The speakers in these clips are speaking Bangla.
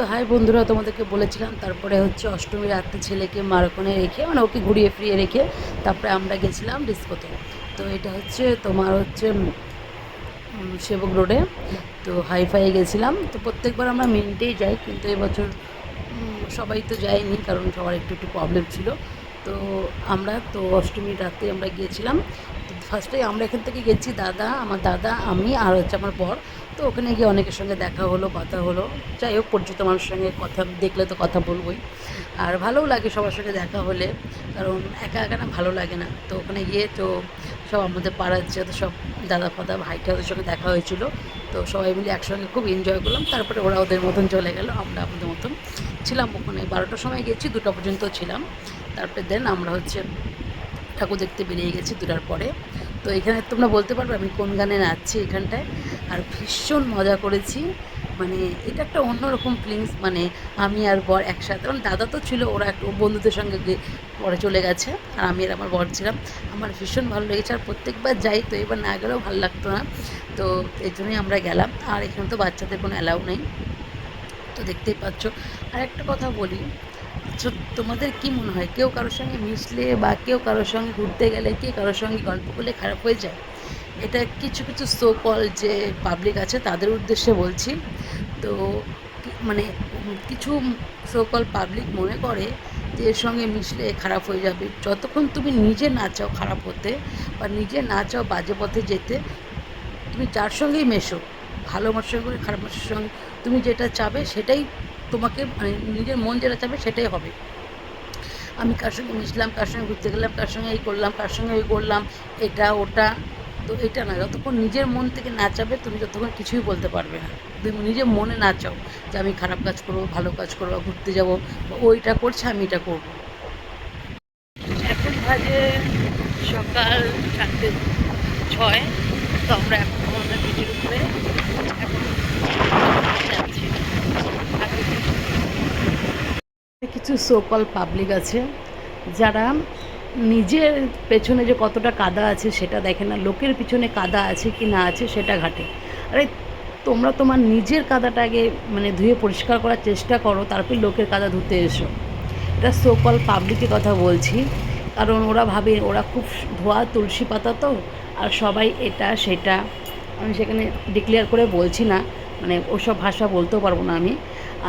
তো হাই বন্ধুরা, তোমাদেরকে বলেছিলাম, তারপরে হচ্ছে অষ্টমী রাত্রে ছেলেকে মারকনে রেখে মানে ওকে ঘুরিয়ে ফিরিয়ে রেখে তারপরে আমরা গেছিলাম ডিস্কোতে। তো এটা হচ্ছে তোমার হচ্ছে সেবক রোডে। তো হাই ফাই গেছিলাম। তো প্রত্যেকবার আমরা মিনিটেই যাই, কিন্তু এবছর সবাই তো যায়নি, কারণ সবার একটু একটু প্রবলেম ছিল। তো আমরা, তো অষ্টমী রাতে আমরা গিয়েছিলাম। ফার্স্টে আমরা এখান থেকে গেছি দাদা, আমার দাদা, আমি আর হচ্ছে আমার বর। তো ওখানে গিয়ে অনেকের সঙ্গে দেখা হলো, কথা হলো। যাই হোক, পরিচিত মানুষের সঙ্গে কথা দেখলে তো কথা বলবোই। আর ভালোও লাগে সবার সঙ্গে দেখা হলে, কারণ একা একা না ভালো লাগে না। তো ওখানে গিয়ে তো সব আমাদের পাড়ার তো সব দাদা ফাদা ভাইটা ওদের সঙ্গে দেখা হয়েছিল, তো সবাই মিলে একসঙ্গে খুব এনজয় করলাম। তারপরে ওরা ওদের মতন চলে গেল, আমরা আমাদের মতন ছিলাম। ওখানে বারোটার সময় গেছি, দুটো পর্যন্ত ছিলাম। তারপরে দেন আমরা হচ্ছে ঠাকুর দেখতে বেরিয়ে গেছি দুটার পরে। তো এখানে তোমরা বলতে পারবে আমি কোন গানে নাচছি এখানটায়। আর ভীষণ মজা করেছি। মানে এটা একটা অন্যরকম ফিলিংস মানে আমি আর বর একসাথে। কারণ দাদা তো ছিল, ওরা একটু বন্ধুদের সঙ্গে পরে চলে গেছে। আর আমি আর আমার বর ছিলাম। আমার ভীষণ ভালো লেগেছে। আর প্রত্যেকবার যাই, তো এবার না গেলেও ভালো লাগতো না। তো এই জন্যই আমরা গেলাম। আর এখানে তো বাচ্চাদের কোনো অ্যালাউ নেই। তো দেখতেই পাচ্ছ। আর একটা কথা বলি তোমাদের কি মনে হয়, কেউ কারোর সঙ্গে মিশলে বা কেউ কারোর সঙ্গে ঘুরতে গেলে, কে কারোর সঙ্গে গল্প করলে খারাপ হয়ে যায়? এটা কিছু কিছু সো কল যে পাবলিক আছে, তাদের উদ্দেশ্যে বলছি। তো মানে কিছু সো কল পাবলিক মনে করে যে এর সঙ্গে মিশলে খারাপ হয়ে যাবে। যতক্ষণ তুমি নিজে না চাও খারাপ হতে বা নিজে না চাও বাজে পথে যেতে, তুমি যার সঙ্গেই মেশো। ভালো মানুষের সঙ্গে, খারাপ মানুষের সঙ্গে, তুমি যেটা চাবে সেটাই তোমাকে মানে নিজের মন যেটা চাবে সেটাই হবে। আমি কার সঙ্গে মিশলাম, কার সঙ্গে ঘুরতে গেলাম, কার সঙ্গে এই করলাম, কার সঙ্গে ওই করলাম, এটা, ওটা, তো এটা না, যতক্ষণ নিজের মন থেকে না চাবে তুমি যতক্ষণ কিছুই বলতে পারবে না। তুমি নিজের মনে না চাও যে আমি খারাপ কাজ করব, ভালো কাজ করব, বা ঘুরতে যাব, বা ওইটা করছে, আমি এটা করব। এখন বাজে সকাল চারটে ছয়, তো আমরা এখন আমাদের বিচের উপরে এখন যাচ্ছি কিছু সোকল পাবলিক আছে, যারা নিজের পেছনে যে কতটা কাদা আছে সেটা দেখে না, লোকের পিছনে কাদা আছে কি না আছে সেটা ঘাটে। আরে, তোমরা তোমার নিজের কাদাটা আগে মানে ধুয়ে পরিষ্কার করার চেষ্টা করো, তারপর লোকের কাদা ধুতে এসো। এটা সোকল পাবলিকের কথা বলছি, কারণ ওরা ভাবে, ওরা খুব ধোয়া তুলসী পাতা তো, আর সবাই এটা সেটা, আমি সেখানে ডিক্লেয়ার করে বলছি না মানে ওসব ভাষা বলতেও পারব না আমি।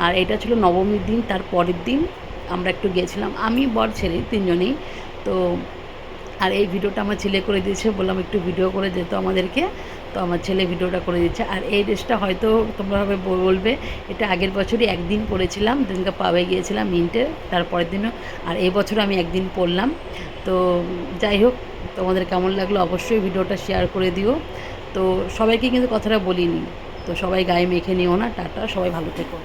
আর এটা ছিল নবমীর দিন, তার পরের দিন আমরা একটু গিয়েছিলাম। আমি বর, ছেলে তিনজনেই। তো আর এই ভিডিওটা আমার ছেলে করে দিয়েছে, বললাম একটু ভিডিও করে যেত আমাদেরকে। তো আমার ছেলে ভিডিওটা করে দিচ্ছে আর এই ড্রেসটা হয়তো তোমরা হবে বলবে, এটা আগের বছরই একদিন পরেছিলাম দিনকে পাবে গিয়েছিলাম মিন্টে তারপরের দিনও। আর এই বছর আমি একদিন পরলাম। তো যাই হোক, তোমাদের কেমন লাগল অবশ্যই ভিডিওটা শেয়ার করে দিও। তো সবাইকে কিন্তু কথাটা বলিনি। তো সবাই গায়ে মেখে নিও না, টাটা, সবাই ভালো থেকো।